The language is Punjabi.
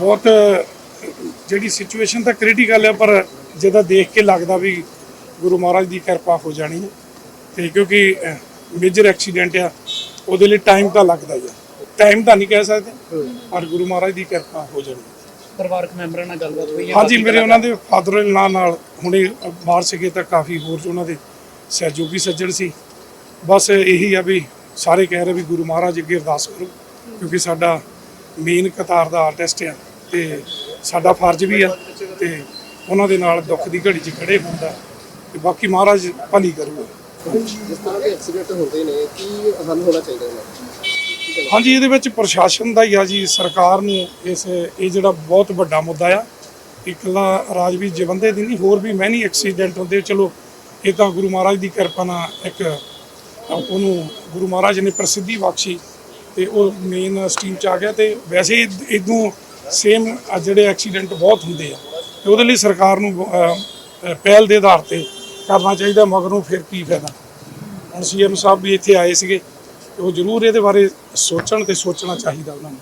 ਬਹੁਤ ਜਿਹੜੀ ਸਿਚੁਏਸ਼ਨ ਤਾਂ ਕ੍ਰਿਟੀਕਲ ਹੈ ਪਰ ਜਿਹਦਾ ਦੇਖ ਕੇ ਲੱਗਦਾ ਵੀ ਗੁਰੂ ਮਹਾਰਾਜ ਦੀ ਕਿਰਪਾ ਹੋ ਜਾਣੀ ਹੈ। ਤੇ ਕਿਉਂਕਿ ਮੇਜਰ ਐਕਸੀਡੈਂਟ ਆ ਉਹਦੇ ਲਈ ਟਾਈਮ ਤਾਂ ਲੱਗਦਾ ਹੀ ਆ। ਟਾਈਮ ਤਾਂ ਨਹੀਂ ਕਹਿ ਸਕਦੇ ਪਰ ਗੁਰੂ ਮਹਾਰਾਜ ਦੀ ਕਿਰਪਾ ਹੋ ਜਾਣੀ ਪਰਿਵਾਰਕ ਮੈਂਬਰਾਂ ਨਾਲ ਗੱਲਬਾਤ ਹੋਈ ਹੈ ਹਾਂਜੀ ਮੇਰੇ ਉਹਨਾਂ ਦੇ ਫਾਦਰ ਇਨ ਲਾ ਨਾਲ ਹੁਣੇ ਬਾਹਰ ਸੀਗੇ ਤਾਂ ਕਾਫੀ ਹੋਰ ਉਹਨਾਂ ਦੇ ਸਹਿਯੋਗੀ ਸੱਜਣ ਸੀ। ਬਸ ਇਹੀ ਆ ਵੀ ਸਾਰੇ ਕਹਿ ਰਹੇ ਵੀ ਗੁਰੂ ਮਹਾਰਾਜ ਅੱਗੇ ਅਰਦਾਸ ਕਰੋ ਕਿਉਂਕਿ ਸਾਡਾ ਮੇਨ ਕਤਾਰ ਦਾ ਆਰਟਿਸਟ ਆ। ਤੇ ਸਾਡਾ ਫਰਜ਼ ਵੀ ਆ ਤੇ ਉਹਨਾਂ ਦੇ ਨਾਲ ਦੁੱਖ ਦੀ ਘੜੀ 'ਚ ਖੜੇ ਹੁੰਦਾ ਤੇ ਬਾਕੀ ਮਹਾਰਾਜ ਭਲੀ ਕਰੂਗਾ। ਜਿਸ ਤਰ੍ਹਾਂ ਦੇ ਐਕਸੀਡੈਂਟ ਹੁੰਦੇ ਨੇ ਕੀ ਹੱਲ ਹੋਣਾ ਚਾਹੀਦਾ ਇਹਨਾਂ ਦਾ ਹਾਂਜੀ ਇਹਦੇ ਵਿੱਚ ਪ੍ਰਸ਼ਾਸਨ ਦਾ ਹੀ ਆ ਜੀ ਸਰਕਾਰ ਨੂੰ ਇਸ ਇਹ ਜਿਹੜਾ ਬਹੁਤ ਵੱਡਾ ਮੁੱਦਾ ਆ ਇਕੱਲਾ ਰਾਜਵੀਰ ਜਵੰਦੇ ਦੀ ਨਹੀਂ ਹੋਰ ਵੀ ਮੈਨੀ ਐਕਸੀਡੈਂਟ ਹੁੰਦੇ ਚਲੋ ਇਹ ਤਾਂ ਗੁਰੂ ਮਹਾਰਾਜ ਦੀ ਕਿਰਪਾ ਨਾਲ ਇੱਕ ਉਹਨੂੰ ਗੁਰੂ ਮਹਾਰਾਜ ਨੇ ਪ੍ਰਸਿੱਧੀ ਬਖਸ਼ੀ ਤੇ ਉਹ ਮੇਨ ਸਟ੍ਰੀਮ ਚ ਆ ਗਿਆ ਤੇ ਵੈਸੇ ਇਦੋਂ ਸੇਮ ਜਿਹੜੇ ਐਕਸੀਡੈਂਟ ਬਹੁਤ ਹੁੰਦੇ ਆ, ਤੇ ਉਹਦੇ ਲਈ ਸਰਕਾਰ ਨੂੰ ਪਹਿਲ ਦੇ ਆਧਾਰ ਤੇ ਕਰਨਾ ਚਾਹੀਦਾ, ਮਗਰੋਂ ਫਿਰ ਕੀ ਫਾਇਦਾ? ਹੁਣ ਸੀਐਮ ਸਾਹਿਬ ਵੀ ਇੱਥੇ ਆਏ ਸੀਗੇ ਉਹ ਜ਼ਰੂਰ ਇਹਦੇ ਬਾਰੇ ਸੋਚਣ ਤੇ ਸੋਚਣਾ ਚਾਹੀਦਾ ਉਹਨਾਂ ਨੂੰ।